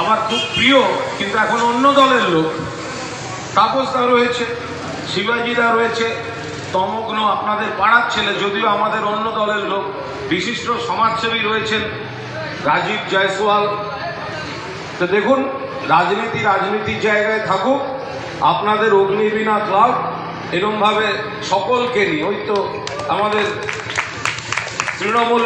আমার খুব প্রিয়, কিন্তু এখন অন্য দলের লোক। তাপসদা রয়েছে শিবাজিদা রয়েছে, তমগ্ন আপনাদের পাড়ার ছেলে, যদিও আমাদের অন্য দলের লোক। বিশিষ্ট সমাজসেবী রয়েছেন রাজীব জয়সওয়াল। তো দেখুন, রাজনীতি রাজনীতির জায়গায় থাকুক, আপনাদের অগ্নিবীণা ক্লাব, এরমভাবে সকলকে নিয়ে, ওই তো আমাদের তৃণমূল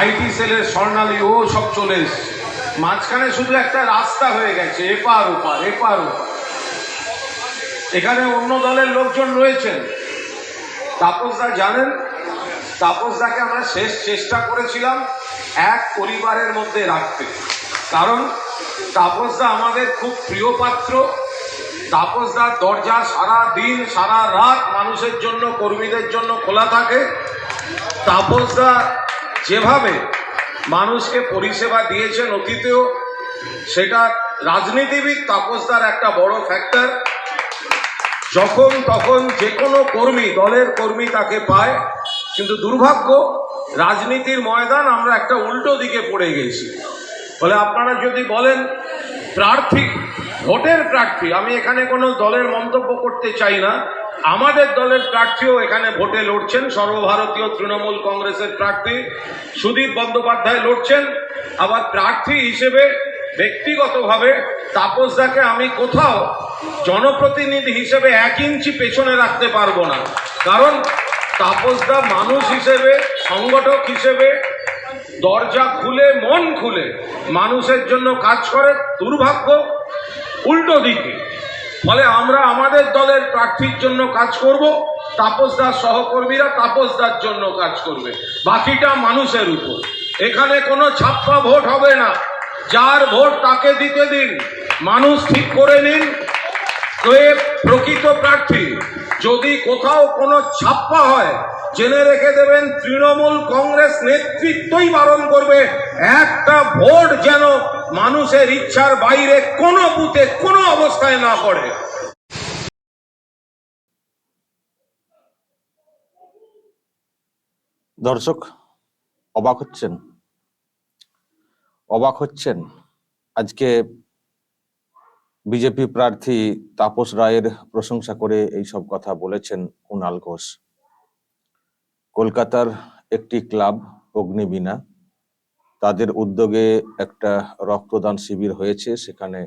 আইটি সেলের স্বর্ণালী, ও সব চলে এসছে। মাঝখানে শুধু একটা রাস্তা হয়ে গেছে, এপার ওপার এপার ওপার। এখানে অন্য দলের লোকজন রয়েছেন। তাপসদা জানেন? তাপসদাকে আমরা শেষ চেষ্টা করেছিলাম এক পরিবারের মধ্যে রাখতে। কারণ তাপসদা আমাদের খুব প্রিয় পাত্র। তাপসদার দরজা সারা দিন, সারা রাত মানুষের জন্য, কর্মীদের জন্য খোলা থাকে। তাপসদা যেভাবে মানুষকে পরিষেবা দিয়েছেন অতীতেও, সেটা রাজনীতিবিদ তাপসদার একটা বড় ফ্যাক্টর যখন তখন যে কোনো কর্মী, দলের কর্মী তাকে পায়। কিন্তু দুর্ভাগ্য, রাজনীতির ময়দান আমরা একটা উল্টো দিকে পড়ে গেছি। ফলে আপনারা যদি বলেন, প্রার্থী, ভোটের প্রার্থী, আমি এখানে কোনো দলের মন্তব্য করতে চাই না। আমাদের দলের প্রার্থীও এখানে ভোটে লড়ছেন। সর্বভারতীয় তৃণমূল কংগ্রেসের প্রার্থী সুদীপ বন্দ্যোপাধ্যায় লড়ছেন। আবার প্রার্থী হিসেবে ব্যক্তিগতভাবে তাপসদাকে আমি কোথাও জনপ্রতিনিধি হিসেবে এক ইঞ্চি পেছনে রাখতে পারব না। কারণ তাপসদা মানুষ হিসেবে, সংগঠক হিসেবে দরজা খুলে, মন খুলে মানুষের জন্য কাজ করে দুর্ভাগ্য, উল্টো দিকে। ফলে আমরা আমাদের দলের প্রার্থীর জন্য কাজ করব, তাপসদার সহকর্মীরা তাপসদার জন্য কাজ করবে। বাকিটা মানুষের উপর। এখানে কোনো ছাপ্পা ভোট হবে না। যার ভোট তাকে দিতে দিন। মানুষ ঠিক করে নিন। প্রকৃত প্রার্থী? যদি কোথাও কোনো ছাপ্পা হয় জেনে রেখে দেবেন, তৃণমূল কংগ্রেস নেতৃত্বই বারণ করবে। একটা ভোট যেন মানুষের ইচ্ছার বাইরে কোনো বুথে, কোনো অবস্থায় না পড়ে। দর্শক, অবাক হচ্ছেন। অবাক হচ্ছেন। আজকে বিজেপি প্রার্থী তাপস রায়ের প্রশংসা করে এই সব কথা বলেছেন কুণাল ঘোষ। কলকাতার একটি ক্লাব অগ্নিবীণা। তাদের উদ্যোগে একটা রক্তদান শিবির হয়েছে, সেখানে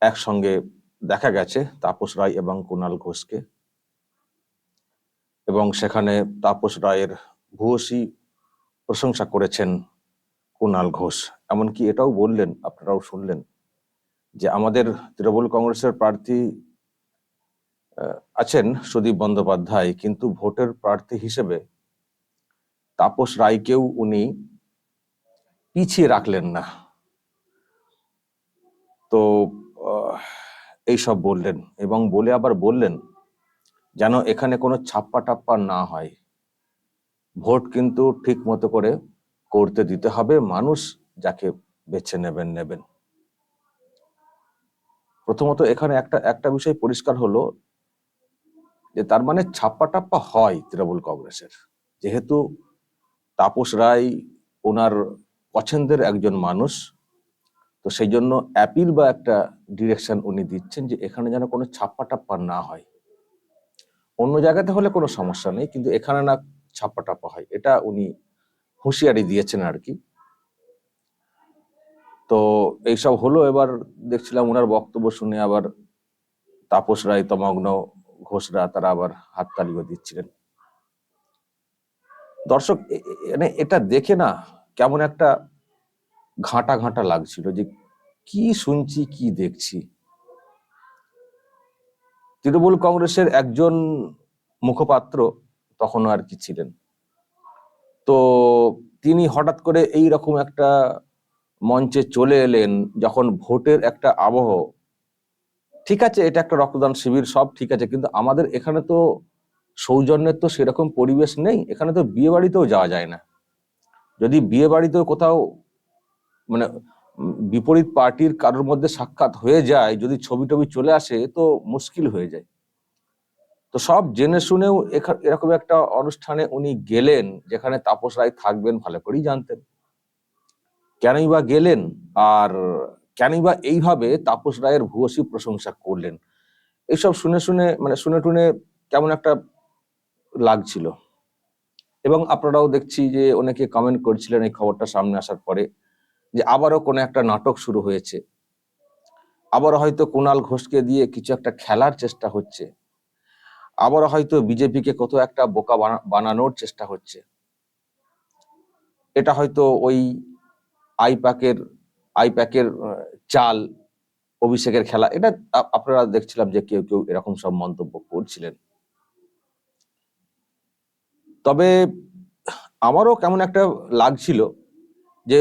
একসঙ্গে দেখা গেছে তাপস রায় এবং কুণাল ঘোষকে। এবং সেখানে তাপস রায়ের ভূয়সী প্রশংসা করেছেন কুণাল ঘোষ। এমনকি এটাও বললেন, আপনারাও শুনলেন, যে আমাদের তৃণমূল কংগ্রেসের প্রার্থী আছেন সুদীপ বন্দ্যোপাধ্যায়, কিন্তু ভোটের প্রার্থী হিসেবে তাপস রায়কেও উনি পিছিয়ে রাখলেন না। তো এইসব বললেন এবং বলে আবার বললেন যেন এখানে কোনো ছাপ্পা টাপ্পা না হয়। ভোট কিন্তু ঠিক মতো করে করতে দিতে হবে, মানুষ যাকে বেছে নেবেন নেবেন। প্রথমত এখানে একটা একটা বিষয় পরিষ্কার হলো যে তার মানে ছাপ্পা টাপ্পা হয় তৃণমূল কংগ্রেসের। যেহেতু তাপস রায় ওনার পছন্দের একজন মানুষ, তো সেই জন্য অ্যাপিল বা একটা ডিরেকশন উনি দিচ্ছেন যে এখানে যেন কোনো ছাপ্পা টাপ্পা না হয়। অন্য জায়গাতে হলে কোনো সমস্যা নেই, কিন্তু এখানে না ছাপ্পা টাপ্পা হয়, এটা উনি হুঁশিয়ারি দিয়েছেন আর কি। তো এইসব হলো, এবার দেখছিলাম ওনার বক্তব্য শুনে আবার তাপস রায়, তমগ্ন ঘোষরা তারা আবার হাততালিও দিচ্ছিলেন। দর্শক মানে এটা দেখে না কেমন একটা ঘাঁটা ঘাঁটা লাগছিল যে কি শুনছি, কি দেখছি। তৃণমূল কংগ্রেসের একজন মুখপাত্র তখনও আর কি ছিলেন। তো তিনি হঠাৎ করে এই রকম একটা মঞ্চে চলে এলেন যখন ভোটের একটা আবহ ঠিক আছে, এটা একটা রক্তদান শিবির, সব ঠিক আছে, কিন্তু আমাদের এখানে তো সৌজন্যের তো সেরকম পরিবেশ নেই, এখানে তো বিয়ে বাড়িতেও যাওয়া যায় না। যদি বিয়ে বাড়িতেও কোথাও মানে বিপরীত পার্টির কারোর মধ্যে সাক্ষাৎ হয়ে যায়, যদি ছবি টবি চলে আসে, তো মুশকিল হয়ে যায়। তো সব জেনে শুনেও এরকম একটা অনুষ্ঠানে উনি গেলেন, যেখানে তাপস রায় থাকবেন, ভালো করেই জানতেন। কেনই বা গেলেন, আর কেনই বা এইভাবে তাপস রায়ের ভূয়সী প্রশংসা করলেন? এইসব শুনে শুনে মানে শুনে টুনে কেমন একটা লাগছিল। এবং আপনারাও দেখছি যে অনেকে কমেন্ট করছিলেন এই খবরটা সামনে আসার পরে, যে আবারও কোনো একটা নাটক শুরু হয়েছে। আবারও হয়তো কুণাল ঘোষকে দিয়ে কিছু একটা খেলার চেষ্টা হচ্ছে। আবারও হয়তো বিজেপিকে কত একটা বোকা বানা- বানানোর চেষ্টা হচ্ছে। এটা হয়তো ওই আইপ্যাকের আইপ্যাকের চাল, অভিষেকের খেলা, এটা আপনারা দেখছিলাম যে কেউ কেউ এরকম সব মন্তব্য করছিলেন। তবে আমারও কেমন একটা লাগছিল যে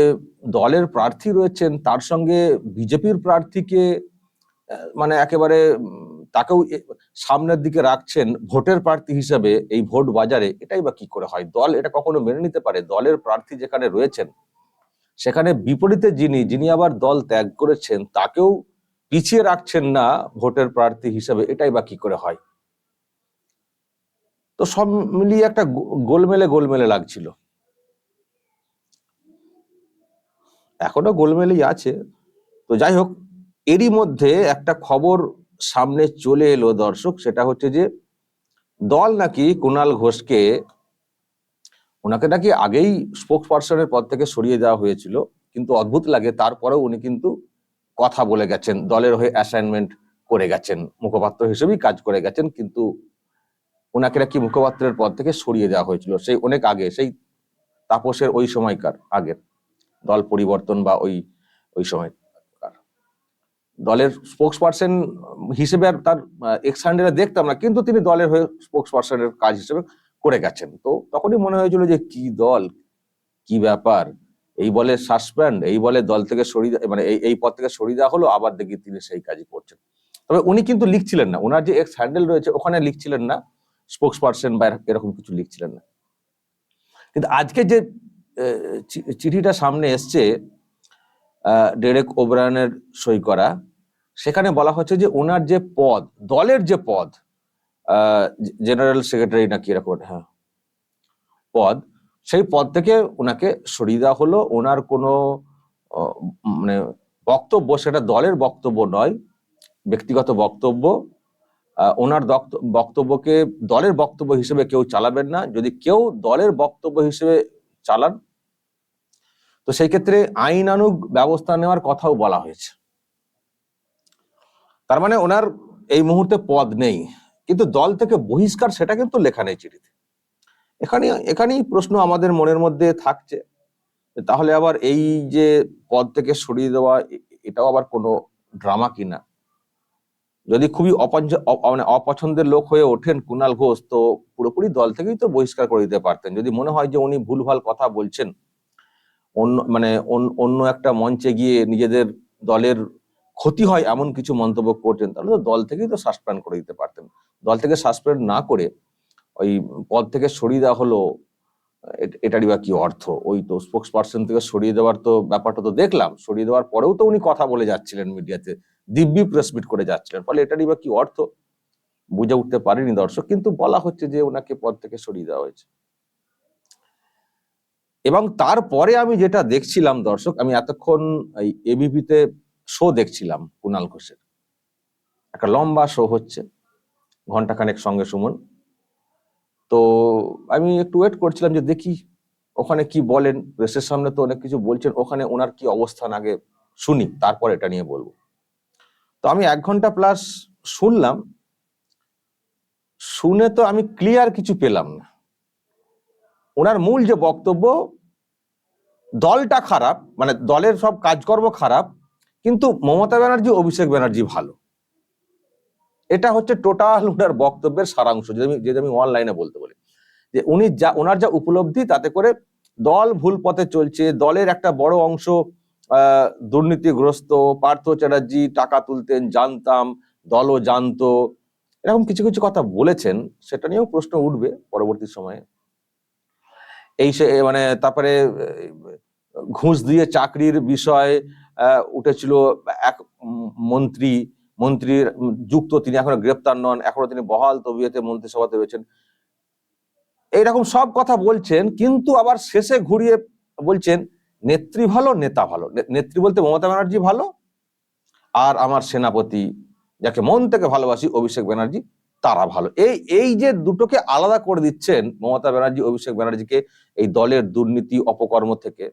দলের প্রার্থী রয়েছেন, তার সঙ্গে বিজেপির প্রার্থীকে মানে একেবারে তাকেও সামনের দিকে রাখছেন ভোটের প্রার্থী হিসাবে এই ভোট বাজারে, এটাই বা কি করে হয়? দল এটা কখনো মেনে নিতে পারে? দলের প্রার্থী যেখানে রয়েছেন সেখানে বিপরীতে যিনি যিনি আবার দল ত্যাগ করেছেন, তাকেও পিছিয়ে রাখছেন না ভোটের প্রার্থী হিসাবে। এটাই বা কি করে হয়? তো সব মিলিয়ে একটা গোলমেলে গোলমেলে লাগছিল। এখনও গোলমেলেই আছে। তো যাই হোক, এরই মধ্যে একটা খবর সামনে চলে এলো দর্শক, সেটা হচ্ছে যে দল নাকি কুণাল ঘোষকে ওনাকে নাকি আগেই স্পোক্স পার্সনের পদ থেকে সরিয়ে দেওয়া হয়েছিল, কিন্তু অদ্ভুত লাগে, তারপরেও উনি কিন্তু কথা বলে গেছেন, দলের হয়ে অ্যাসাইনমেন্ট করে গেছেন, মুখপাত্র হিসেবেই কাজ করে গেছেন, কিন্তু ওনাকে নাকি মুখপাত্রের পদ থেকে সরিয়ে দেওয়া হয়েছিল। সেই অনেক আগে, সেই তাপসের ওই সময়কার আগের দল পরিবর্তন বা ওই ওই সময়কার দলের স্পোক্স পার্সন হিসেবে আর তার এক্স দেখতাম না, কিন্তু তিনি দলের হয়ে স্পোক্স পার্সনের কাজ হিসেবে করে গেছেন। তো তখনই মনে হয়েছিল যে, কি দল? কি ব্যাপার? এই বলে সাসপেন্ড এই বলে দল থেকে সরিয়ে মানে এই এই পদ থেকে সরিয়ে দেওয়া হলো, আবার দেখি তিনি সেই কাজই করছেন। তবে উনি কিন্তু লিখছিলেন না। ওনার যে এক্স হ্যান্ডেল রয়েছে, ওখানে লিখছিলেন না স্পোক্স পার্সন বা এরকম কিছু লিখছিলেন না। কিন্তু আজকে যে চিঠিটা সামনে এসছে ডেরেক ওব্রায়নের সই করা, সেখানে বলা হচ্ছে যে ওনার যে পদ, দলের যে পদ জেনারেল সেক্রেটারি নাকি এরকম হ্যাঁ পদ। সেই পদ থেকে ওনাকে সরিয়ে দেওয়া হলো। ওনার কোনো মানে বক্তব্য, সেটা দলের বক্তব্য নয়, ব্যক্তিগত বক্তব্য। ওনার বক্তব্যকে দলের বক্তব্য হিসেবে কেউ চালাবেন না। যদি কেউ দলের বক্তব্য হিসেবে চালান, তো সেই ক্ষেত্রে আইনানুগ ব্যবস্থা নেওয়ার কথাও বলা হয়েছে। তার মানে ওনার এই মুহূর্তে পদ নেই। কিন্তু দল থেকে বহিষ্কার সেটা কিন্তু লেখা নেই চিঠিতে। এখানে এখানেই প্রশ্ন আমাদের মনের মধ্যে থাকছে তাহলে আবার এই যে পদ থেকে সরিয়ে দেওয়া এটাও আবার কোনো ড্রামা কিনা যদি খুবই মানে অপছন্দের লোক হয়ে ওঠেন কুণাল ঘোষ, তো পুরোপুরি দল থেকেই তো বহিষ্কার করে দিতে পারতেন। যদি মনে হয় যে উনি ভুলভাল কথা বলছেন, অন্য মানে অন- অন্য একটা মঞ্চে গিয়ে নিজেদের দলের ক্ষতি হয় এমন কিছু মন্তব্য করতেন, তাহলে তো দল থেকেই তো সাসপেন্ড করে দিতে পারতেন। দল থেকে সাসপেন্ড না করে ওই পদ থেকে সরিয়ে দেওয়া হলো এটারই বা কি অর্থ? ওই তো স্পোক্স পার্সন থেকে সরিয়ে দেওয়ার তো ব্যাপারটা তো দেখলাম। সরিয়ে দেওয়ার পরেও তো উনি কথা বলে যাচ্ছিলেন মিডিয়াতে, দিব্যি প্রেস মিট করে যাচ্ছিলেন, ফলে এটারই বা কি অর্থ? বুঝে উঠতে পারেনি দর্শক, কিন্তু বলা হচ্ছে যে ওনাকে পদ থেকে সরিয়ে দেওয়া হয়েছে। এবং তারপরে আমি যেটা দেখছিলাম দর্শক, আমি এতক্ষণ এই এবিপিতে শো দেখছিলাম কুণাল ঘোষের। একটা লম্বা শো হচ্ছে ঘন্টাখানেক সঙ্গে সুমন। তো আমি একটু ওয়েট করছিলাম যে দেখি ওখানে কি বলেন প্রেসের সামনে তো অনেক কিছু বলছেন, ওখানে ওনার কি অবস্থান আগে শুনি, তারপর এটা নিয়ে বলব। তো আমি এক ঘণ্টা প্লাস শুনলাম, শুনে তো আমি ক্লিয়ার কিছু পেলাম না। ওনার মূল যে বক্তব্য, দলটা খারাপ মানে দলের সব কাজকর্ম খারাপ কিন্তু মমতা ব্যানার্জি, অভিষেক ব্যানার্জি ভালো। এটা হচ্ছে টোটাল ওনার বক্তব্যের সারাংশ, যদি আমি যদি আমি অনলাইনে বলতে বলি। যে উনি যা, ওনার যা উপলব্ধি, তাতে করে দল ভুল পথে চলছে, দলের একটা বড় অংশ দুর্নীতিগ্রস্ত, পার্থ চ্যাটার্জি, টাকা তুলতেন, জানতাম, দলও জানতো। এরকম কিছু কিছু কথা বলেছেন, সেটা নিয়েও প্রশ্ন উঠবে পরবর্তী সময়ে। এই মানে তারপরে ঘুষ দিয়ে চাকরির বিষয় উঠেছিল এক মন্ত্রী, মন্ত্রীর যুক্ত তিনি এখনও গ্রেপ্তার নন, এখনও তিনি বহাল তবিয়তে মন্ত্রিসভাতে রয়েছেন। এইরকম সব কথা বলছেন, কিন্তু আবার শেষে ঘুরিয়ে বলছেন, নেত্রী ভালো, নেতা ভালো। নেত্রী বলতে মমতা ব্যানার্জি ভালো, আর আমার সেনাপতি, যাকে মন থেকে ভালোবাসি, অভিষেক ব্যানার্জি, তারা ভালো। এই এই যে দুটোকে আলাদা করে দিচ্ছেন মমতা ব্যানার্জি, অভিষেক ব্যানার্জিকে এই দলের দুর্নীতি, অপকর্ম থেকে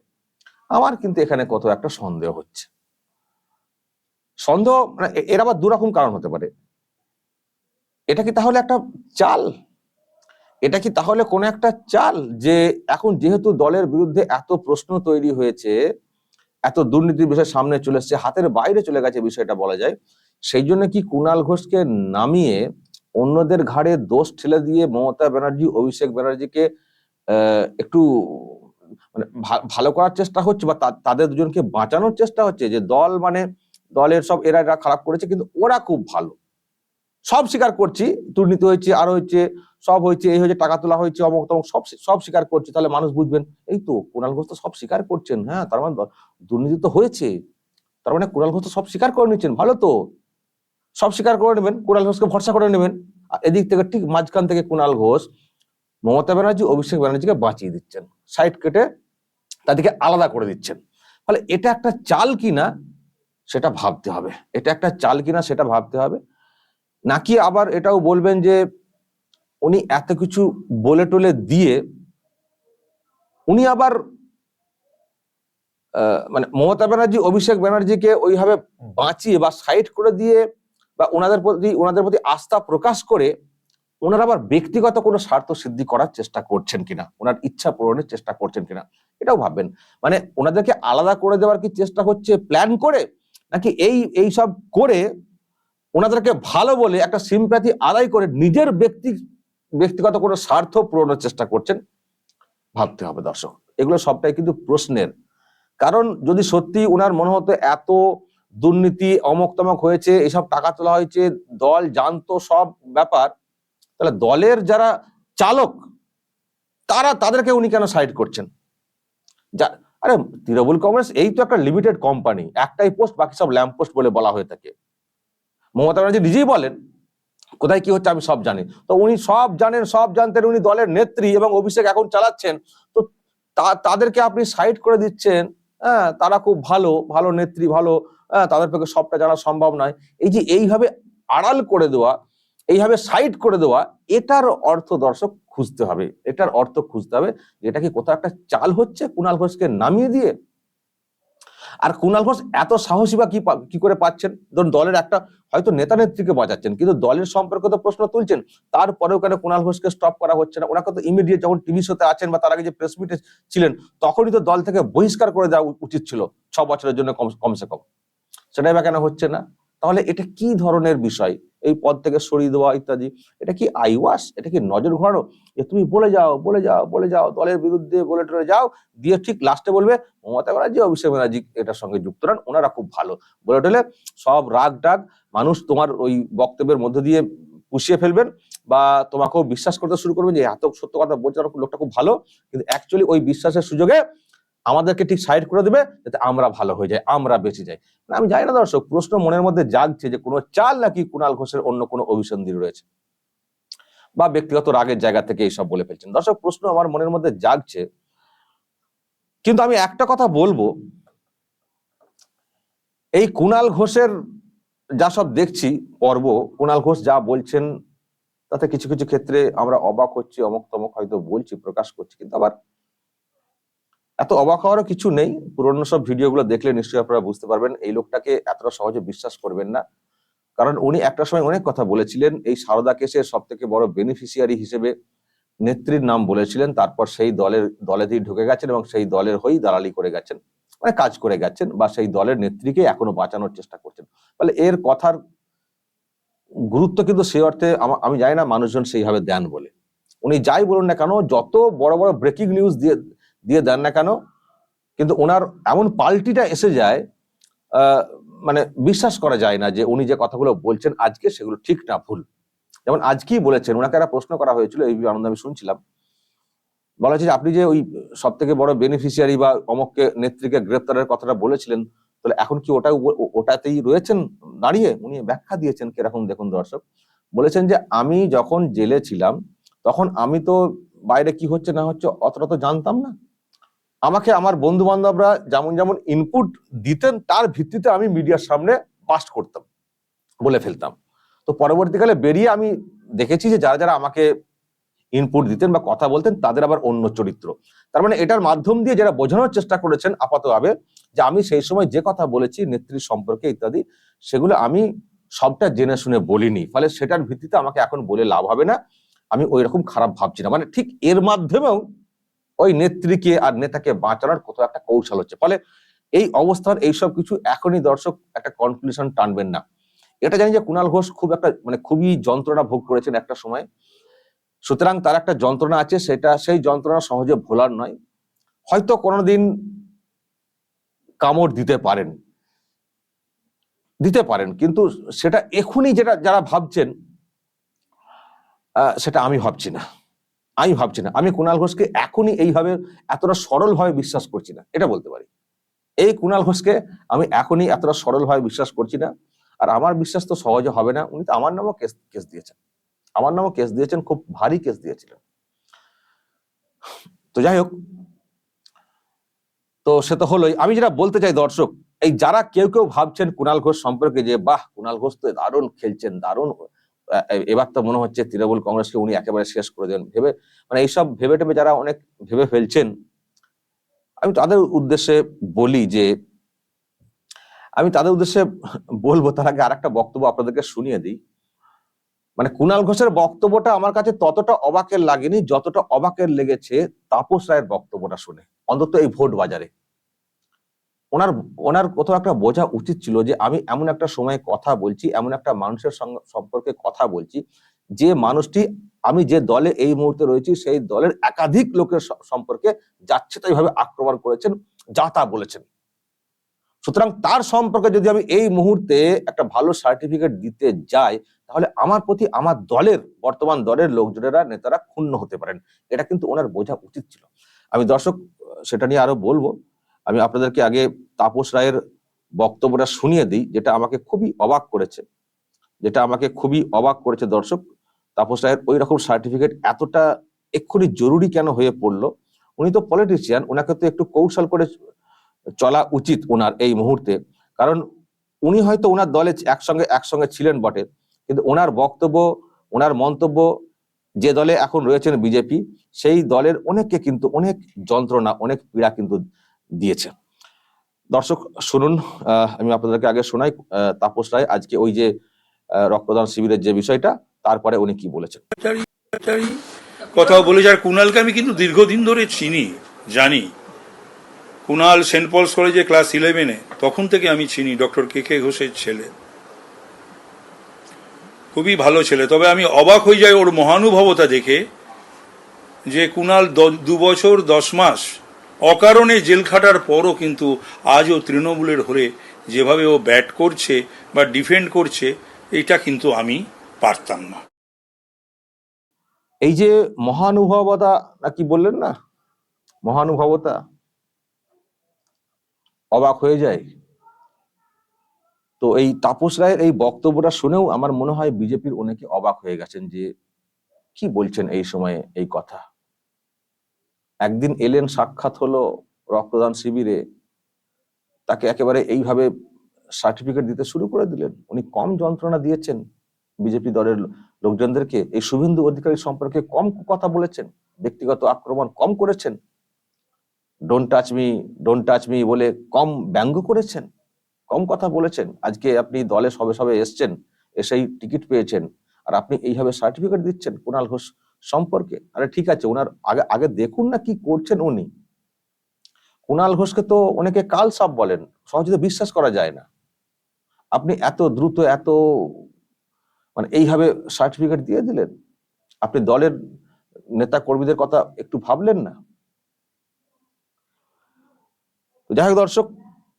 আমার কিন্তু এখানে কত একটা সন্দেহ হচ্ছে। সন্দেহ মানে এর আবার দুরকম কারণ হতে পারে। এটা কি তাহলে একটা চাল? এটা কি তাহলে কোন একটা চাল যে এখন যেহেতু দলের বিরুদ্ধে এত প্রশ্ন তৈরি হয়েছে, এত দুর্নীতির বিষয় সামনে চলে এসছে, হাতের বাইরে চলে গেছে বিষয়টা বলা যায়, সেই জন্য কি কুণাল ঘোষকে নামিয়ে অন্যদের ঘাড়ে দোষ ঠেলে দিয়ে মমতা ব্যানার্জি, অভিষেক ব্যানার্জিকে একটু মানে ভালো করার চেষ্টা হচ্ছে বা তাদের দুজনকে বাঁচানোর চেষ্টা হচ্ছে যে দল মানে দলের সব এরা এরা খারাপ করেছে কিন্তু ওরা খুব ভালো। সব স্বীকার করছি, দুর্নীতি হয়েছে, আর হয়েছে, সব হয়েছে, এই হয়েছে, টাকা তোলা হয়েছে, অমুক তমুক, সব সব স্বীকার করছে, তাহলে মানুষ বুঝবেন, এই তো কুণাল ঘোষ তো সব স্বীকার করছেন হ্যাঁ তার মানে দুর্নীতি তো হয়েছে, তার মানে কুণাল ঘোষ তো সব স্বীকার করে নিচ্ছেন, ভালো তো। সব স্বীকার করে নেবেন কুণাল ঘোষকে ভরসা করে নেবেন এদিক থেকে ঠিক মাঝখান থেকে কুণাল ঘোষ মমতা ব্যানার্জি, অভিষেক ব্যানার্জিকে বাঁচিয়ে দিচ্ছেন। সাইড কেটে তাদেরকে আলাদা করে দিচ্ছেন। ফলে এটা একটা চাল কিনা সেটা ভাবতে হবে। এটা একটা চাল কিনা সেটা ভাবতে হবে। নাকি আবার এটাও বলবেন যে উনি এত কিছু বলে টলে দিয়ে উনি আবার মানে মমতা ব্যানার্জি, অভিষেক ব্যানার্জিকে ওইভাবে বাঁচিয়ে বা সাইড করে দিয়ে বা ওনাদের প্রতি ওনাদের প্রতি আস্থা প্রকাশ করে ওনারা আবার ব্যক্তিগত কোনো স্বার্থ সিদ্ধি করার চেষ্টা করছেন কিনা? ওনার ইচ্ছা পূরণের চেষ্টা করছেন কিনা? এটাও ভাববেন। মানে ওনাদেরকে আলাদা করে দেওয়ার কি চেষ্টা হচ্ছে প্ল্যান করে? নাকি এই এই সব করে ওনাদেরকে ভালো বলে একটা সিম্প্যাথি আদায় করে নিজের ব্যক্তি, ব্যক্তিগত কোনো স্বার্থ পূরণের চেষ্টা করছেন? ভাবতে হবে দর্শক। এগুলো সবটাই কিন্তু প্রশ্নের। কারণ যদি সত্যি ওনার মনে হতো এত দুর্নীতি অমক তমক হয়েছে, এসব টাকা তোলা হয়েছে, দল জানতো সব ব্যাপার তাহলে দলের যারা চালক, তারা তাদেরকে উনি কেন সাইড করছেন? যা, আরে তৃণমূল কংগ্রেস এই তো একটা লিমিটেড কোম্পানি একটাই পোস্ট বাকি সব ল্যাম্প পোস্ট বলে বলা হয়ে থাকে। মমতা ব্যানার্জি নিজেই বলেন, কোথায় কি হচ্ছে আমি সব জানি। তো উনি সব জানেন, সব জানতেন উনি দলের নেত্রী এবং অভিষেক এখন চালাচ্ছেন। তো তাদেরকে আপনি সাইড করে দিচ্ছেন হ্যাঁ তারা খুব ভালো ভালো নেত্রী, ভালো হ্যাঁ তাদের পক্ষে সবটা জানা সম্ভব নয়। এই যে এইভাবে আড়াল করে দেওয়া এইভাবে সাইড করে দেওয়া, এটার অর্থ দর্শক খুঁজতে হবে। এটার অর্থ খুঁজতে হবে এটা কি কোথাও একটা চাল হচ্ছে কুণাল ঘোষকে নামিয়ে দিয়ে? আর কুণাল ঘোষ এত সাহসী বা কি করে পাচ্ছেন? ধরুন দলের একটা, হয়তো নেতা নেত্রীকে বাঁচাচ্ছেন, কিন্তু দলের সম্পর্কে তো প্রশ্ন তুলছেন, তারপরেও কেন কুণাল ঘোষকে স্টপ করা হচ্ছে না? ওনাকে তো ইমিডিয়েট যখন টিভি শোতে আছেন বা তার আগে যে প্রেস মিটে ছিলেন, তখনই তো দল থেকে বহিষ্কার করে দেওয়া উচিত ছিল, ছ বছরের জন্য কম- কমসে কম। সেটাই বা কেন হচ্ছে না? তাহলে এটা কি ধরনের বিষয়? এই পদ থেকে সরিয়ে দেওয়া ইত্যাদি। এটা কি আইওয়াস? এটা কি নজর ঘোরানো? যে তুমি বলে যাও বলে যাও বলে যাও, দলের বিরুদ্ধে বলে টলে যাও, দিয়ে ঠিক লাস্টে বলবে, মমতা ব্যানার্জি অভিষেক ব্যানার্জি এটার সঙ্গে যুক্ত নন, ওনারা খুব ভালো। বলে টলে সব রাগ ডাক মানুষ তোমার ওই বক্তব্যের মধ্যে দিয়ে পুষিয়ে ফেলবেন বা তোমাকেও বিশ্বাস করতে শুরু করবেন যে এত সত্য কথা বলছে লোকটা খুব ভালো। কিন্তু অ্যাকচুয়ালি ওই বিশ্বাসের সুযোগে আমাদেরকে ঠিক সাইড করে দেবে যাতে আমরা ভালো হয়ে যাই, আমরা বেঁচে যাই। মানে আমি জানি না দর্শক, প্রশ্ন মনের মধ্যে জাগছে যে কোনো চাল নাকি কুণাল ঘোষের অন্য কোনো অভিসন্ধি রয়েছে? বা ব্যক্তিগত রাগের জায়গা থেকে এইসব বলে ফেলছেন। দর্শক, প্রশ্ন আমার মনের মধ্যে জাগছে, কিন্তু আমি একটা কথা বলব। এই কুণাল ঘোষের যা সব দেখছি, পর্ব কুণাল ঘোষ যা বলছেন, তাতে কিছু কিছু ক্ষেত্রে আমরা অবাক হচ্ছি অমক তমক হয়তো বলছি, প্রকাশ করছি, কিন্তু আবার এত অবাক হওয়ারও কিছু নেই। পুরোনো সব ভিডিওগুলো দেখলে নিশ্চয়ই আপনারা বুঝতে পারবেন, এই লোকটাকে এতটা সহজে বিশ্বাস করবেন না। কারণ উনি একটা সময় অনেক কথা বলেছিলেন, এই সারদা কেসের সব থেকে বড় বেনিফিশিয়ারি হিসেবে নেত্রীর নাম বলেছিলেন, তারপর সেই দলের, দলেতেই ঢুকে গেছেন এবং সেই দলের হয়েই দালালি করে গেছেন। মানে কাজ করে গেছেন বা সেই দলের নেত্রীকে এখনও বাঁচানোর চেষ্টা করছেন। ফলে এর কথার গুরুত্ব কিন্তু সেই অর্থে আমি জানি না মানুষজন সেইভাবে দেন বলে। উনি যাই বলুন না কেন, যত বড় বড় ব্রেকিং নিউজ দিয়ে দিয়ে দেন না কেন? কিন্তু ওনার এমন পাল্টিটা এসে যায় মানে বিশ্বাস করা যায় না যে উনি যে কথাগুলো বলছেন আজকে সেগুলো ঠিক না ভুল। যেমন আজকেই বলেছেন ওনাকে একটা প্রশ্ন করা হয়েছিল, এই আনন্দ আমি শুনছিলাম। বলা হচ্ছে যে আপনি যে ওই সব থেকে বড় বেনিফিশিয়ারি বা অমককে, নেত্রীকে গ্রেপ্তারের কথাটা বলেছিলেন, তাহলে এখন কি ওটা ওটাতেই রয়েছেন? দাঁড়িয়ে উনি ব্যাখ্যা দিয়েছেন কীরকম দেখুন দর্শক। বলেছেন যে আমি যখন জেলে ছিলাম, তখন আমি তো বাইরে কি হচ্ছে না হচ্ছে অতটা তো জানতাম না। আমাকে আমার বন্ধু বান্ধবরা যেমন যেমন ইনপুট দিতেন, তার ভিত্তিতে আমি মিডিয়ার সামনে পাস্ট করতাম, বলে ফেলতাম। তো পরবর্তীকালে বেরিয়ে আমি দেখেছি যে যারা যারা আমাকে ইনপুট দিতেন বা কথা বলতেন, তাদের আবার অন্য চরিত্র। তার মানে এটার মাধ্যম দিয়ে যারা বোঝানোর চেষ্টা করেছেন আপাতভাবে, যে আমি সেই সময় যে কথা বলেছি, নেত্রীর সম্পর্কে ইত্যাদি, সেগুলো আমি সবটা জেনে শুনে বলিনি। ফলে সেটার ভিত্তিতে আমাকে এখন বলে লাভ হবে না। আমি ওই রকম খারাপ ভাবছি না। মানে ঠিক এর মাধ্যমেও ওই নেত্রীকে আর নেতাকে বাঁচানোর কোথাও একটা কৌশল হচ্ছে। ফলে এই অবস্থার এইসব কিছু এখনই দর্শক একটা কনক্লুশন টানবেন না। এটা জানি যে কুণাল ঘোষ খুব একটা মানে খুবই যন্ত্রণা ভোগ করেছেন একটা সময়। সুতরাং তার একটা যন্ত্রণা আছে, সেটা, সেই যন্ত্রণা সহজে ভোলার নয়। হয়তো কোনোদিন কামড় দিতে পারেন। দিতে পারেন, কিন্তু সেটা এখনই যেটা, যারা ভাবছেন সেটা আমি ভাবছি না। আমি ভাবছি না। আমি কুণাল ঘোষকে এখনই এইভাবে এতটা সরলভাবে বিশ্বাস করছি না। এটা বলতে পারি। এই কুণাল ঘোষকে আমি এখনই এতটা সরলভাবে বিশ্বাস করছি না। আর আমার বিশ্বাস তো সহজে হবে না। উনি তো আমার নামও কেস কেস দিয়েছেন। আমার নামও কেস দিয়েছেন, খুব ভারী কেস দিয়েছিলেন। তো যাই হোক। তো সে তো হলোই। আমি যেটা বলতে চাই দর্শক, এই যারা কেউ কেউ ভাবছেন কুণাল ঘোষ সম্পর্কে যে, বাহ কুণাল ঘোষ তো দারুণ খেলছেন, দারুণ এবার তো মনে হচ্ছে তৃণমূল কংগ্রেসকে উনি একেবারে শেষ করে দেন ভেবে মানে এইসব ভেবে টেবে যারা অনেক ভেবে ফেলছেন, আমি তাদের উদ্দেশ্যে বলি যে, আমি তাদের উদ্দেশ্যে বলব, তার আগে আরেকটা বক্তব্য আপনাদেরকে শুনিয়ে দিই। মানে কুণাল ঘোষের বক্তব্যটা আমার কাছে ততটা অবাকের লাগেনি, যতটা অবাকের লেগেছে তাপস রায়ের বক্তব্যটা শুনে, অন্তত এই ভোট বাজারে। ওনার ওনার কোথাও একটা বোঝা উচিত ছিল যে আমি এমন একটা সময়ে কথা বলছি, এমন একটা মানুষের সঙ্গে সম্পর্কে কথা বলছি, যে মানুষটি, আমি যে দলে এই মুহূর্তে রয়েছি, সেই দলের একাধিক লোকের সম্পর্কে যাচ্ছে তাই ভাবে আক্রমণ করেছেন, যা তা বলেছেন। সুতরাং তার সম্পর্কে যদি আমি এই মুহূর্তে একটা ভালো সার্টিফিকেট দিতে যাই, তাহলে আমার প্রতি আমার দলের, বর্তমান দলের লোকজনেরা, নেতারা ক্ষুণ্ণ হতে পারেন। এটা কিন্তু ওনার বোঝা উচিত ছিল। আমি দর্শক, সেটা নিয়ে আরও বলব আমি আপনাদেরকে আগে তাপস রায়ের বক্তব্যটা শুনিয়ে দিই, যেটা আমাকে খুবই অবাক করেছে। যেটা আমাকে খুবই অবাক করেছে দর্শক, তাপস রায়ের ওই রকম সার্টিফিকেট এতটা এক্ষুনি জরুরি কেন হয়ে পড়ল? উনি তো পলিটিশিয়ান ওনাকে তো একটু কৌশল করে চলা উচিত ওনার এই মুহূর্তে। কারণ উনি হয়তো ওনার দলে একসঙ্গে একসঙ্গে ছিলেন বটে, কিন্তু ওনার বক্তব্য ওনার মন্তব্য, যে দলে এখন রয়েছেন বিজেপি, সেই দলের অনেককে কিন্তু অনেক যন্ত্রণা, অনেক পীড়া কিন্তু দিয়েছে। দর্শক, শুনুন আমি আপনাদেরকে আগে শোনাই তাপস রায় আজকে ওই যে রক্তদান শিবিরের যে বিষয়টা, তারপরে উনি কি বলেছেন। কথাও বলেছে আর কুণালকে আমি কিন্তু দীর্ঘদিন ধরে চিনি, জানি। কুণাল সেন্ট পলস কলেজে ক্লাস ইলেভেনে, তখন থেকে আমি চিনি, ডক্টর কে কে ঘোষের ছেলে। খুবই ভালো ছেলে, তবে আমি অবাক হয়ে যাই ওর মহানুভবতা দেখে যে কুণাল দু বছর, দশ মাস অকারণে জেল খাটার পরও কিন্তু আজও তৃণমূলের হয়ে যেভাবে ও ব্যাট করছে বা ডিফেন্ড করছে, এটা কিন্তু আমি পারতাম না। এই যে মহানুভবতা নাকি বললেন না? মহানুভবতা। অবাক হয়ে যায় তো এই তাপস রায়ের এই বক্তব্যটা শুনেও আমার মনে হয় বিজেপির অনেকে অবাক হয়ে গেছেন যে কি বলছেন এই সময়ে এই কথা? একদিন এলেন, সাক্ষাৎ হলো রক্তদান শিবিরে। তাকে একেবারে এইভাবে সার্টিফিকেট দিতে শুরু করে দিলেন। উনি কম যন্ত্রণা দিয়েছেন বিজেপি দলের লোকজনদেরকে। এই শুভেন্দু অধিকারী সম্পর্কে কম কথা বলেছেন, ব্যক্তিগত আক্রমণ কম করেছেন। Don't touch me don't touch me বলে কম ব্যঙ্গ করেছেন, কম কথা বলেছেন। আজকে আপনি দলে সবে সবে এসছেন, এসেই টিকিট পেয়েছেন। আর আপনি এইভাবে সার্টিফিকেট দিচ্ছেন কুণাল ঘোষ সম্পর্কে, আরে ঠিক আছে ওনার আগে আগে দেখুন না কি করছেন উনি। কুণাল ঘোষকে তো অনেকে কাল সাপ বলেন, সহজে বিশ্বাস করা যায় না। আপনি এত দ্রুত, এত মানে এইভাবে সার্টিফিকেট দিয়ে দিলেন। আপনি দলের নেতা কর্মীদের কথা একটু ভাবলেন না? যাই হোক দর্শক,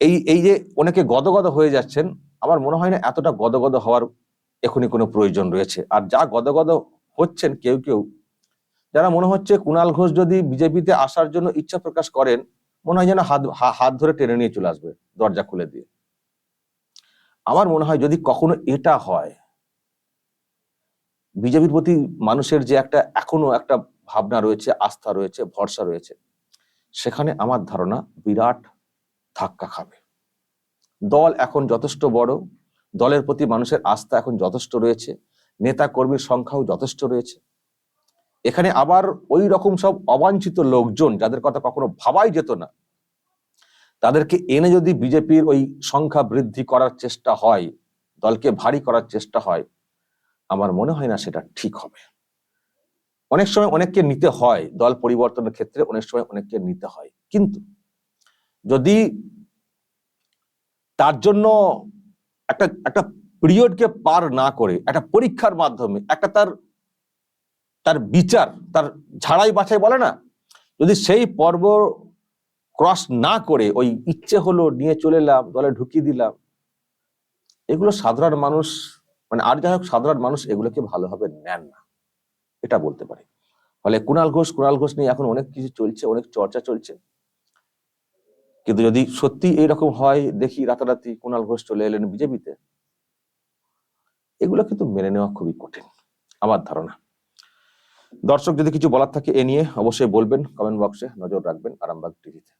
এই এই যে অনেকে গদগদ হয়ে যাচ্ছেন, আমার মনে হয় না এতটা গদগদ হওয়ার এখনই কোনো প্রয়োজন রয়েছে। আর যা গদগদ হচ্ছেন কেউ কেউ, যারা মনে হচ্ছে কুণাল ঘোষ যদি বিজেপিতে আসার জন্য ইচ্ছা প্রকাশ করেন, মনে হয় যেন হাত হাত ধরে টেনে নিয়ে চলে আসবে দরজা খুলে দিয়ে। আমার মনে হয় যদি কখনো এটা হয়, বিজেপির প্রতি মানুষের যে একটা এখনও একটা ভাবনা রয়েছে, আস্থা রয়েছে, ভরসা রয়েছে, সেখানে আমার ধারণা বিরাট ধাক্কা খাবে। দল এখন যথেষ্ট বড়, দলের প্রতি মানুষের আস্থা এখন যথেষ্ট রয়েছে নেতা কর্মীর সংখ্যাও যথেষ্ট রয়েছে। এখানে আবার ওই রকম সব অবাঞ্ছিত লোকজন যাদের কথা কখনো ভাবাই যেত না, তাদেরকে এনে যদি বিজেপির ওই সংখ্যা বৃদ্ধি করার চেষ্টা হয়, দলকে ভারী করার চেষ্টা হয়, আমার মনে হয় না সেটা ঠিক হবে। অনেক সময় অনেককে নিতে হয়, দল পরিবর্তনের ক্ষেত্রে অনেক সময় অনেককে নিতে হয়। কিন্তু যদি তার জন্য একটা একটা পিরিয়ডকে পার না করে একটা পরীক্ষার মাধ্যমে, একটা তার তার বিচার, তার ঝাড়াই বাছাই বলে না? যদি সেই পর্ব ক্রস না করে, ওই ইচ্ছে হলো নিয়ে চলে এলাম, দলে ঢুকিয়ে দিলাম, এগুলো সাধারণ মানুষ মানে আর যাই হোক সাধারণ মানুষ এগুলোকে ভালোভাবে নেন না, এটা বলতে পারে। ফলে কুণাল ঘোষ কুণাল ঘোষ নিয়ে এখন অনেক কিছু চলছে, অনেক চর্চা চলছে। কিন্তু যদি সত্যি এরকম হয়, দেখি রাতারাতি কুণাল ঘোষ চলে এলেন বিজেপিতে এগুলো কিন্তু মেনে নেওয়া খুবই কঠিন, আমার ধারণা। দর্শক, যদি কিছু বলার থাকে এ নিয়ে অবশ্যই বলবেন কমেন্ট বক্সে নজর রাখবেন আরামবাগ টিভিতে